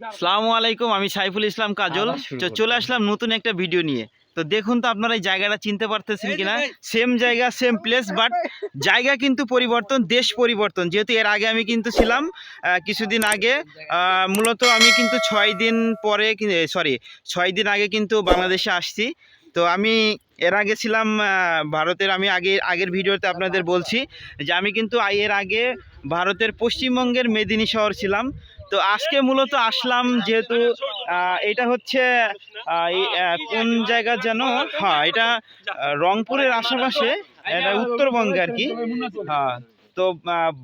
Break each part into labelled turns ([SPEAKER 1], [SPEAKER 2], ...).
[SPEAKER 1] সালামু আলাইকুম আমি সাইফুল ইসলাম কাজল। তো চলে আসলাম নতুন একটা ভিডিও নিয়ে। তো দেখুন তো আপনারা এই জায়গাটা চিনতে পারতেছেন কিনা? সেম জায়গা সেম প্লেস বাট জায়গা কিন্তু পরিবর্তন দেশ পরিবর্তন। যেহেতু এর আগে আমি কিন্তু ছিলাম কিছুদিন আগে মূলত আমি কিন্তু ছয় দিন পরে সরি ছয় দিন আগে কিন্তু বাংলাদেশে আসছি। তো আমি এর আগে ছিলাম ভারতের আমি আগে আগের ভিডিওতে আপনাদের বলছি যে আমি কিন্তু এর আগে ভারতের পশ্চিমবঙ্গের মেদিনী শহর ছিলাম। তো আজকে মূলত আসলাম যেহেতু এটা হচ্ছে কোন জায়গা যেন হ্যাঁ এটা রংপুরের আশেপাশে এটা উত্তরবঙ্গে আর কি। হ্যাঁ তো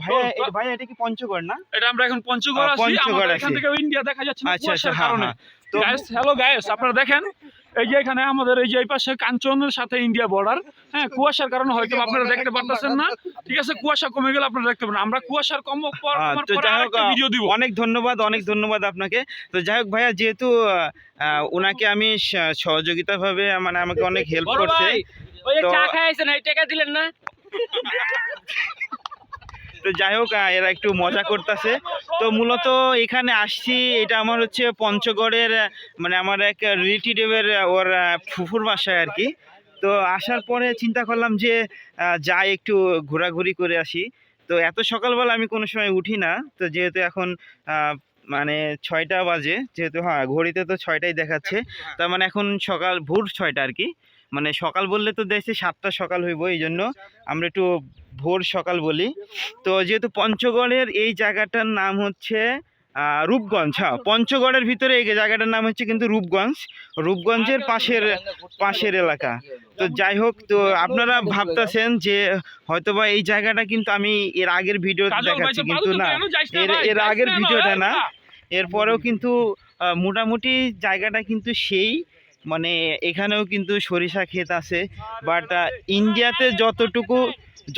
[SPEAKER 1] ভাইয়া ভাইয়া এটা কি পঞ্চগড় না?
[SPEAKER 2] এটা আমরা এখন পঞ্চগড় আছি
[SPEAKER 1] পঞ্চগড়
[SPEAKER 2] এখান থেকে ইন্ডিয়া দেখা যাচ্ছে
[SPEAKER 1] আচ্ছা আচ্ছা হ্যাঁ হ্যাঁ। তো
[SPEAKER 2] গাইস হ্যালো গাইস আপনারা দেখেন এই যে এখানে আমাদের এই যে এই পাশে কাঞ্চনের সাথে ইন্ডিয়া বর্ডার হ্যাঁ কুয়াশার কারণে হয়তো আপনারা দেখতে পারতেছেন না। ঠিক আছে কুয়াশা কমে গেলে আপনারা দেখতে পারেন আমরা কুয়াশার কম ভিডিও দিব।
[SPEAKER 1] অনেক ধন্যবাদ অনেক ধন্যবাদ আপনাকে। তো যাই হোক ভাইয়া যেহেতু ওনাকে আমি স- সহযোগিতাভাবে মানে আমাকে অনেক হেল্প করছে।
[SPEAKER 3] ওই চা খাইছেন এই টাকা দিলেন না?
[SPEAKER 1] তো যাই হোক এরা একটু মজা করতেছে। তো মূলত এখানে আসছি এটা আমার হচ্ছে পঞ্চগড়ের মানে আমার এক রিলেটিভের ওর ফুফুর বাসায় আর কি। তো আসার পরে চিন্তা করলাম যে যাই একটু ঘোরাঘুরি করে আসি। তো এত সকালবেলা আমি কোনো সময় উঠি না তো যেহেতু এখন মানে ছয়টা বাজে যেহেতু হ্যাঁ ঘড়িতে তো ছয়টাই দেখাচ্ছে। তার মানে এখন সকাল ভোর ছয়টা আর কি। মানে সকাল বললে তো দেশে সাতটা সকাল হইব এই জন্য আমরা একটু ভোর সকাল বলি। তো যেহেতু পঞ্চগড়ের এই জায়গাটার নাম হচ্ছে রূপগঞ্জ হ্যাঁ পঞ্চগড়ের ভিতরে এই জায়গাটার নাম হচ্ছে কিন্তু রূপগঞ্জ। রূপগঞ্জের পাশের পাশের এলাকা। তো যাই হোক তো আপনারা ভাবতেছেন যে হয়তোবা এই জায়গাটা কিন্তু আমি এর আগের ভিডিওতে দেখাচ্ছি কিন্তু না। এর এর আগের ভিডিওটা না। এরপরেও কিন্তু মোটামুটি জায়গাটা কিন্তু সেই। মানে এখানেও কিন্তু সরিষা ক্ষেত আছে বাট ইন্ডিয়াতে যতটুকু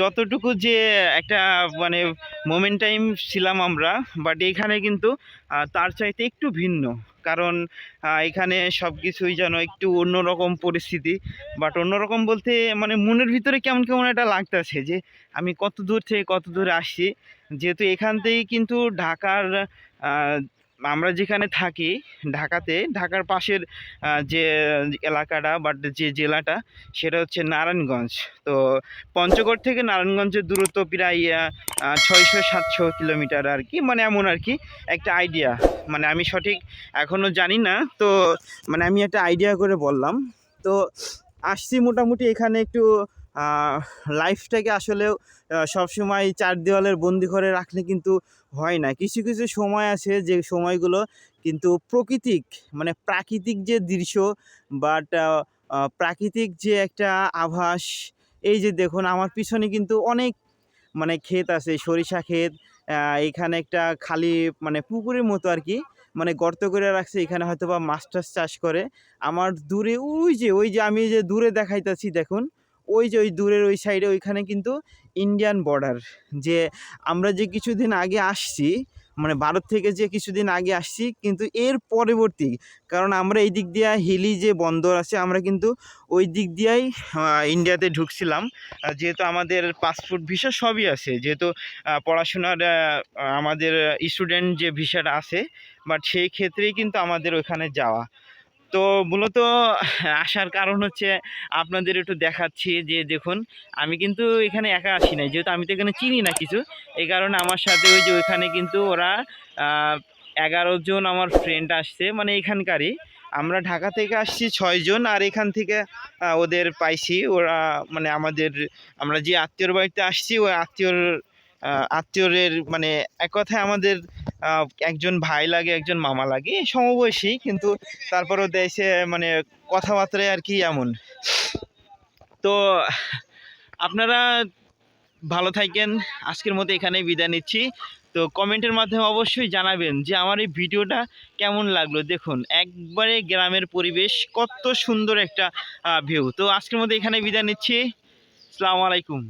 [SPEAKER 1] যতটুকু যে একটা মানে মোমেন্ট টাইম ছিলাম আমরা বাট এখানে কিন্তু তার চাইতে একটু ভিন্ন। কারণ এখানে সব কিছুই যেন একটু অন্যরকম পরিস্থিতি বাট অন্যরকম বলতে মানে মনের ভিতরে কেমন কেমন একটা লাগতেছে যে আমি কত দূর থেকে কত দূরে আসছি। যেহেতু এখান থেকেই কিন্তু ঢাকার আমরা যেখানে থাকি ঢাকাতে, ঢাকার পাশের যে এলাকাটা বাট যে জেলাটা, সেটা হচ্ছে নারায়ণগঞ্জ। তো পঞ্চগড় থেকে নারায়ণগঞ্জের দূরত্ব প্রায় ছয়শো সাতশো কিলোমিটার আর কি। মানে এমন আর কি, একটা আইডিয়া মানে আমি সঠিক এখনও জানি না, তো মানে আমি একটা আইডিয়া করে বললাম। তো আসছি মোটামুটি এখানে একটু লাইফটাকে আসলেও সবসময় চার দেওয়ালের বন্দি করে রাখলে কিন্তু হয় না। কিছু কিছু সময় আছে যে সময়গুলো কিন্তু প্রকৃতিক মানে প্রাকৃতিক যে দৃশ্য বাট প্রাকৃতিক যে একটা আভাস, এই যে দেখুন আমার পিছনে কিন্তু অনেক মানে ক্ষেত আছে, সরিষা ক্ষেত এখানে একটা খালি মানে পুকুরের মতো আর কি মানে গর্ত করে রাখছে, এখানে হয়তো বা মাছ চাষ করে। আমার দূরে ওই যে ওই যে আমি যে দূরে দেখাইতেছি দেখুন ওই যে ওই দূরের ওই সাইডে ওইখানে কিন্তু ইন্ডিয়ান বর্ডার যে আমরা যে কিছুদিন আগে আসছি মানে ভারত থেকে যে কিছুদিন আগে আসছি কিন্তু এর পরবর্তী, কারণ আমরা এই দিক দিয়ে হিলি যে বন্দর আছে, আমরা কিন্তু ওই দিক দিয়েই ইন্ডিয়াতে ঢুকছিলাম। যেহেতু আমাদের পাসপোর্ট ভিসা সবই আছে, যেহেতু পড়াশোনার আমাদের স্টুডেন্ট যে ভিসাটা আছে বাট সেই ক্ষেত্রেই কিন্তু আমাদের ওখানে যাওয়া। তো মূলত আসার কারণ হচ্ছে আপনাদের একটু দেখাচ্ছি যে দেখুন, আমি কিন্তু এখানে একা আসি নাই যেহেতু আমি তো এখানে চিনি না কিছু, এই কারণে আমার সাথে ওই যে ওইখানে কিন্তু ওরা এগারো জন আমার ফ্রেন্ড আসছে মানে এখানকারই। আমরা ঢাকা থেকে আসছি ছয়জন আর এখান থেকে ওদের পাইছি, ওরা মানে আমাদের, আমরা যে আত্মীয়র বাড়িতে আসছি, ওই আত্মীয়র আত্মীয়রের মানে এক কথায় আমাদের একজন ভাই লাগে, একজন মামা লাগে সমবয়সী, কিন্তু তারপরেও দেশে মানে কথাবার্তায় আর কি এমন। তো, আপনারা ভালো থাকেন। আজকের মতো এখানেই বিদায় নিচ্ছি। তো কমেন্টের মাধ্যমে অবশ্যই জানাবেন যে আমার এই ভিডিওটা কেমন লাগল। দেখুন, একবারে গ্রামের পরিবেশ, কত সুন্দর একটা ভিউ তো আজকের মতো এখানে বিদায় নিচ্ছি। আসসালামু আলাইকুম।